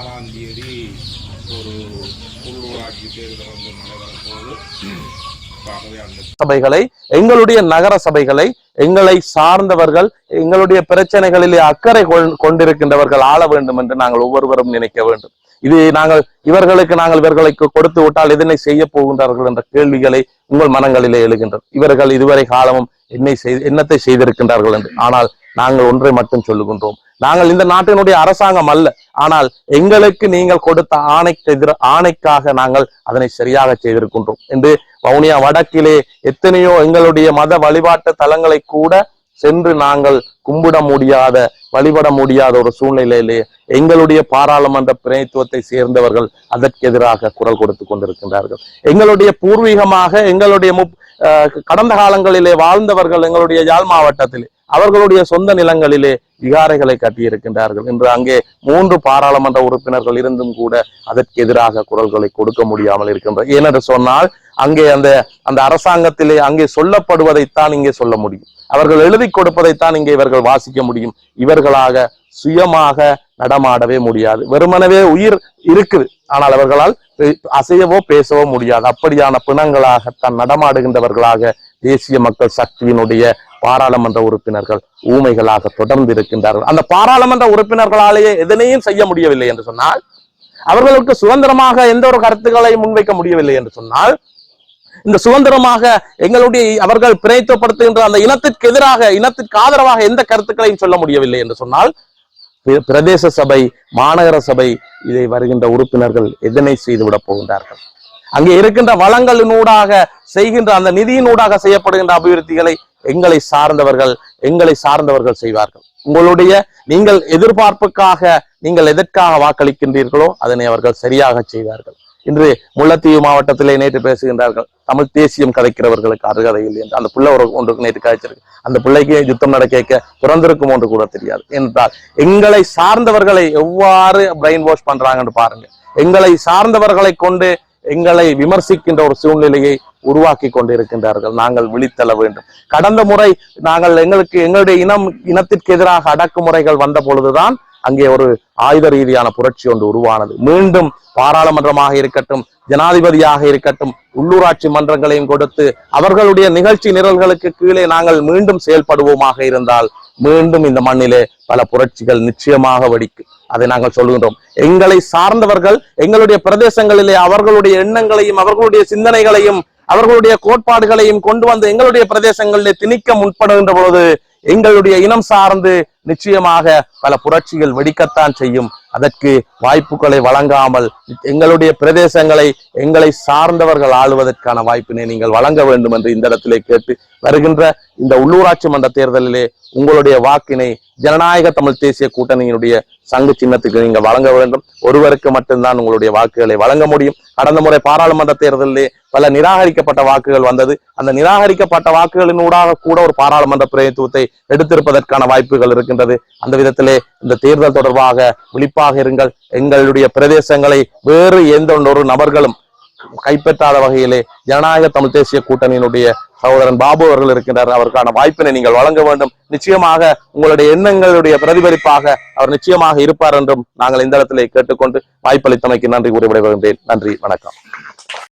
ஆறாம் தேதி ஒரு உள்ளூராட்சி தேர்தல் வந்து நடைபெறப்போகுது சபைகளை எங்களுடைய நகர சபைகளை எங்களை சார்ந்தவர்கள் எங்களுடைய பிரச்சனைகளிலே அக்கறை கொண்டிருக்கின்றவர்கள் ஆள வேண்டும் என்று நாங்கள் ஒவ்வொருவரும் நினைக்க வேண்டும். இது நாங்கள் இவர்களுக்கு நாங்கள் இவர்களுக்கு கொடுத்து விட்டால் எதனை செய்ய போகின்றார்கள் என்ற கேள்விகளை உங்கள் மனங்களிலே எழுகின்றது இவர்கள் இதுவரை காலமும் என்னை செய் என்னத்தை செய்திருக்கின்றார்கள் என்று. ஆனால் நாங்கள் ஒன்றை மட்டும் சொல்லுகின்றோம். நாங்கள் இந்த நாட்டினுடைய அரசாங்கம் அல்ல. ஆனால் எங்களுக்கு நீங்கள் கொடுத்த ஆணைக்கு எதிர ஆணைக்காக நாங்கள் அதனை சரியாக செய்திருக்கின்றோம். என்று வவுனியா வடக்கிலே எத்தனையோ எங்களுடைய மத வழிபாட்டு தலங்களை கூட சென்று நாங்கள் கும்பிட முடியாத வழிபட முடியாத ஒரு சூழ்நிலையிலே எங்களுடைய பாராளுமன்ற பிரதித்துவத்தை சேர்ந்தவர்கள் அதற்கு எதிராக குரல் கொடுத்து கொண்டிருக்கின்றார்கள். எங்களுடைய பூர்வீகமாக எங்களுடைய கடந்த காலங்களிலே வாழ்ந்தவர்கள் எங்களுடைய யாழ் மாவட்டத்திலே அவர்களுடைய சொந்த நிலங்களிலே விகாரைகளை கட்டியிருக்கின்றார்கள் என்று அங்கே மூன்று பாராளுமன்ற உறுப்பினர்கள் இருந்தும் கூட அதற்கு எதிராக குரல்களை கொடுக்க முடியாமல் இருக்கின்ற ஏனென்று சொன்னால் அங்கே அந்த அந்த அரசாங்கத்திலே அங்கே சொல்லப்படுவதைத்தான் இங்கே சொல்ல முடியும். அவர்கள் எழுதி கொடுப்பதைத்தான் இங்கே இவர்கள் வாசிக்க முடியும். இவர்களாக சுயமாக நடமாடவே முடியாது. வெறுமனவே உயிர் இருக்குது. ஆனால் அவர்களால் அசையவோ பேசவோ முடியாது. அப்படியான பிணங்களாகத்தான் நடமாடுகின்றவர்களாக தேசிய மக்கள் சக்தியினுடைய பாராளுமன்ற உறுப்பினர்கள் ஊமைகளாக தொடர்ந்து இருக்கின்றார்கள் அந்த பாராளுமன்ற உறுப்பினர்களாலேயே எதனையும் செய்ய முடியவில்லை என்று சொன்னால் அவர்களுக்கு சுதந்திரமாக எந்த ஒரு கருத்துக்களை முன்வைக்க முடியவில்லை என்று சொன்னால் இந்த சுதந்திரமாக எங்களுடைய அவர்கள் பிரயத்தப்படுத்துகின்ற அந்த இனத்திற்கு எதிராக இனத்திற்கு ஆதரவாக எந்த கருத்துக்களையும் சொல்ல முடியவில்லை என்று சொன்னால் பிரதேச சபை மாநகர சபை இதை வருகின்ற உறுப்பினர்கள் எதனை செய்துவிடப் போகின்றார்கள்? அங்கே இருக்கின்ற வளங்களினூடாக செய்கின்ற அந்த நிதியினூடாக செய்யப்படுகின்ற அபிவிருத்திகளை எங்களை சார்ந்தவர்கள் எங்களை சார்ந்தவர்கள் செய்வார்கள். உங்களுடைய நீங்கள் எதிர்பார்ப்புக்காக நீங்கள் எதற்காக வாக்களிக்கின்றீர்களோ அதனை அவர்கள் சரியாக செய்வார்கள். இன்று முல்லைத்தீவு மாவட்டத்திலே நேற்று பேசுகின்றார்கள் தமிழ் தேசியம் கதைக்கிறவர்களுக்கு அருகதை இல்லை என்று. அந்த பிள்ளை ஒரு ஒன்றுக்கு நேற்று கதைச்சிருக்கு அந்த பிள்ளைக்கு யுத்தம் நடக்க பிறந்திருக்கும் ஒன்று கூட தெரியாது. என்றால் எங்களை சார்ந்தவர்களை எவ்வாறு பிரெயின் வாஷ் பண்றாங்கன்னு பாருங்க. எங்களை சார்ந்தவர்களை கொண்டு எங்களை விமர்சிக்கின்ற ஒரு சூழ்நிலையை உருவாக்கி கொண்டிருக்கின்றார்கள். நாங்கள் விழித்தள வேண்டும். கடந்த முறை நாங்கள் எங்களுக்கு எங்களுடைய இனம் இனத்திற்கு எதிராக அடக்குமுறைகள் வந்த பொழுதுதான் அங்கே ஒரு ஆயுத ரீதியான புரட்சி ஒன்று உருவானது. மீண்டும் பாராளுமன்றமாக இருக்கட்டும் ஜனாதிபதியாக இருக்கட்டும் உள்ளூராட்சி மன்றங்களையும் கொடுத்து அவர்களுடைய நிகழ்ச்சி நிரல்களுக்கு கீழே நாங்கள் மீண்டும் செயல்படுவோமாக இருந்தால் மீண்டும் இந்த மண்ணிலே பல புரட்சிகள் நிச்சயமாக வெடிக்கும் அதை நாங்கள் சொல்லுகின்றோம் எங்களை சார்ந்தவர்கள் எங்களுடைய பிரதேசங்களிலே அவர்களுடைய எண்ணங்களையும் அவர்களுடைய சிந்தனைகளையும் அவர்களுடைய கோட்பாடுகளையும் கொண்டு வந்து எங்களுடைய பிரதேசங்களிலே திணிக்க முற்படுகின்ற பொழுது எங்களுடைய இனம் சார்ந்து நிச்சயமாக பல புரட்சிகள் வெடிக்கத்தான் செய்யும். அதற்கு வாய்ப்புகளை வழங்காமல் எங்களுடைய பிரதேசங்களை எங்களை சார்ந்தவர்கள் ஆளுவதற்கான வாய்ப்பினை நீங்கள் வழங்க வேண்டும் என்று இந்த இடத்திலே கேட்டு வருகின்ற இந்த உள்ளூராட்சி மன்ற தேர்தலிலே உங்களுடைய வாக்கினை ஜனநாயக தமிழ் தேசிய கூட்டணியினுடைய சங்கு சின்னத்துக்கு நீங்கள் வழங்க வேண்டும். ஒருவருக்கு மட்டும்தான் உங்களுடைய வாக்குகளை வழங்க முடியும். கடந்த முறை பாராளுமன்ற தேர்தலிலே பல நிராகரிக்கப்பட்ட வாக்குகள் வந்தது. அந்த நிராகரிக்கப்பட்ட வாக்குகளின் ஊடாக கூட ஒரு பாராளுமன்ற பிரதித்துவத்தை எடுத்திருப்பதற்கான வாய்ப்புகள் இருக்கின்றது அந்த விதத்திலே இந்த தேர்தல் தொடர்பாக விழிப்பாக இருங்கள். எங்களுடைய பிரதேசங்களை வேறு எந்த ஒரு நபர்களும் கைப்பற்றாத வகையிலே ஜனநாயக தமிழ் தேசிய கூட்டணியினுடைய சகோதரன் பாபு அவர்கள் இருக்கின்றார். அவருக்கான வாய்ப்பினை நீங்கள் வழங்க வேண்டும். நிச்சயமாக உங்களுடைய எண்ணங்களுடைய பிரதிபலிப்பாக அவர் நிச்சயமாக இருப்பார் என்றும் நாங்கள் இந்த இடத்திலே கேட்டுக்கொண்டு வாய்ப்பளித்தமைக்கு நன்றி கூறி விடைபெறுகின்றேன். நன்றி. வணக்கம்.